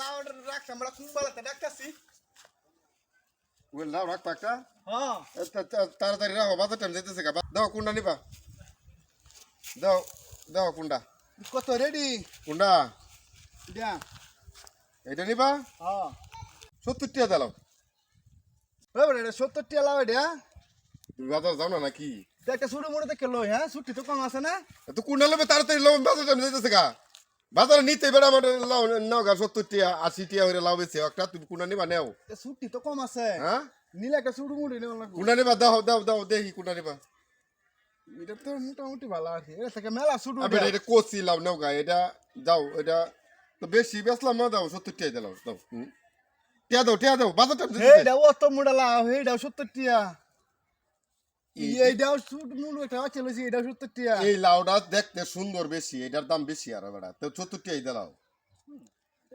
লাউ রাখ আমরা কুম্বালাতে ডাকতাছি। ওই লাউ রাখ পাকটা হ্যাঁ। তাড়াতাড়ি রাখো বাজার টাইম যেতেছে গা। দাও কুন্ডা নিবা। দাও দাও কুন্ডা। কত রেডি কুন্ডা। দিয়া এটা নিবা? হ্যাঁ। সত্তর এবার এটা সত্তর টিয়া লাউ এটা। তুমি বাজার যাও না নাকি? একটা শুরু মোড়ে দেখে লই হ্যাঁ ছুটি তো কম আছে না? তো কুন্ডা নেবে তাড়াতাড়ি লাউ বাজার টাইম যেতেছে গা। বাজারে নিতে বেড়া আমার লাউ নাও গা সত্তর টাকা আশি টাকা করে লাউ বেছে একটা তুমি কুন্ডা নিবা নেও। তো ছুটি তো কম আছে। হ্যাঁ? নিলে একটা শুরু মোড়ে লাগবে। কুন্ডা নিবা দাও দাও দাও দেখি কুন্ডা নিবা। এটা তো মোটামুটি ভালো আছে। এটা থেকে মেলা আবে এটা কচি লাউ নাও গা এটা দাও এটা তো বেশি বেচলাম না দাও সত্তর টাকা দিলাম দাও টিয়া দাও টিয়া দাও বাজার টাইম যেতেছে এইটা অত মোড়া লাউ এইটাও সত্তর টিয়া। এইটাও শুট মুড় একটা আছে লইছি এটাও সত্তর টিয়া এই লাউটা দেখতে সুন্দর বেশি এটার দাম বেশি আর বেড়া। তো সত্তর টাকাই দিলাও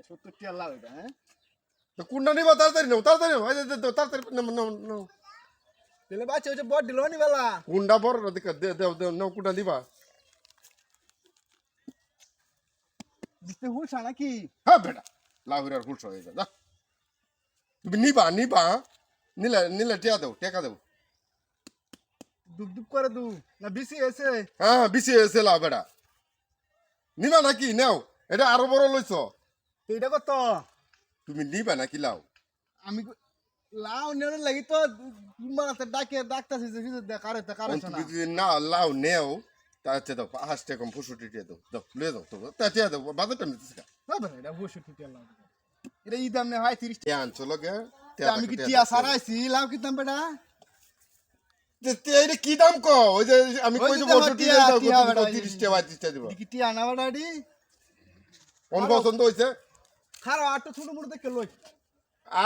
সত্তর টিয়া লাউ এটা হ্যাঁ? তো কোনটা নিবা? তাড়াতাড়ি নাও তাড়াতাড়ি নাও। এই দে- দে- তাড়াতাড়ি নাও নাও তাহলে বাচ্চা হচ্ছে বড় দিল নি বেলা। কোনটা বড়? না দেখে দে দেও দেও নাও কোনটা নিবা? দিতে হুলসা নাকি? হ্যাঁ বেটা লাউর আর হুলস হয়ে যা। তুমি নিবা নিবা নিলে নিলে টিয়া দেও টেকা দেও দুপ দুপ করে দু। না বেশি এসে হ্যাঁ বেশি হয়েছে লাউ বেটা। নিবা নাকি? নাও। এটা আরও বড় লইছ। এইটা কত? তুমি নিবা নাকি লাউ আমি লাউ নেওয়ার লাগি তো মারাতে ডাকে ডাকতাছি যে কিছু দেখা রে তুমি যদি না লাউ নেও তাহলে দাও হাঁস টেকম ফুসুটি টিয়া দাও দাও লয়ে দাও তো তা টিয়া দাও বাজারটা নিতেছে না না এটা বসে লাউ এটা ই দাম নে হয় 30 টিয়া আনছো লগে আমি কি টিয়া সারাইছি লাউ কি দাম বেটা? এটা কি দাম ক ওই যে আমি কই বেটা, 30 টাকা 35 টাকা দিব। কি টিয়া না বেটা কোন পছন্দ হইছে? খারাপ আটো ছোট মোট দেখে লই।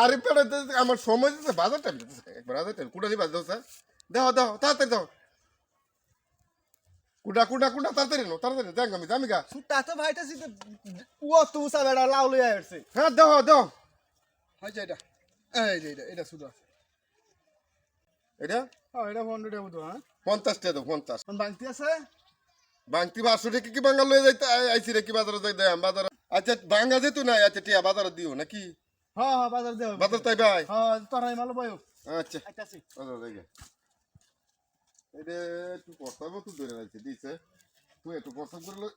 আরে পেড়ে আমার সময় দিতে বাজার টাইম বাজার টাইম কুড়া দিবা দাও স্যার। দাও দাও তাড়াতাড়ি দাও কুড়া কুড়া কুড়া তাড়াতাড়ি নো তাড়াতাড়ি দেখ আমি দামি গা। সুটা তো ভাইতাছি ও তো উসা লাউ লই আইছে হ্যাঁ দাও দাও হয় যে এই এটা শুধু আছে। এটা? হ্যাঁ এটা পনেরো টাকা মতো হ্যাঁ। পঞ্চাশ টাকা দাও পঞ্চাশ বাংতি আছে? বাংতি কি বাঙ্গাল লয়ে যাইতে? আই- আইছি রে কি বাজারে যাই দেয় বাজার আচ্ছা বাঙ্গা যেতু না আচ্ছা টিয়া বাজারে দিও নাকি? হ্যাঁ হ্যাঁ বাজার দেও বাজার তাই ভাই? হ্যাঁ তোরাই মালো বয় আচ্ছা। আইতাছি। বাজার দেখে। এটা একটু প্রস্তাব তো ধরে রাখছে দিছে তুই একটু প্রস্তাব করে লই।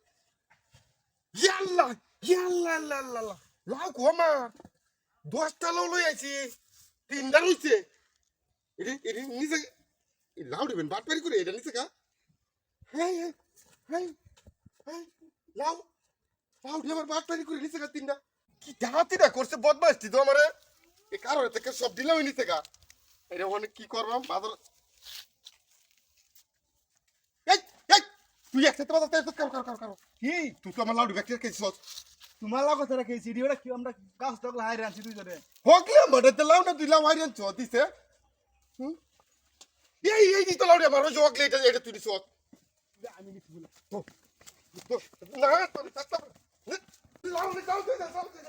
ইয়াল্লা ইয়াল্লা লা লা লা লাউ কমা দশটা লাউ লই আইছি। তিনটা রইছে এটা এটা নিচে লাউ দিবেন বাটপারি করে এটা নিচে কা হাই হাই হাই হাই লাউ লাউ দিয়ে আমার বাটপারি করে নিচে কা তিনটা কি ডাহাতিটা করছে বদমাইশটি তো আমারে? এ কারণে থেকে সব দিলাম নিচে কা এটা ওখানে কি করবাম বাজার তুই একসাথে বাজার তাই তো কার কার কার। কি? তুই তো আমার লাউডি ব্যাকটেরিয়া খেয়েছিস। তোমার লাগো তোরা কি আমরা গাছ টাকলা হাইরে আনছি তুই ধরে হোকলে মাঠে লাউ না তুই লাউ হারিয়ান চ দিছে? এই এই দিতো লাউডি আমার ওই হোকলে এটা এটা তুই দিছ আমি কিছু বলি না তোর লাউ লাউ তুই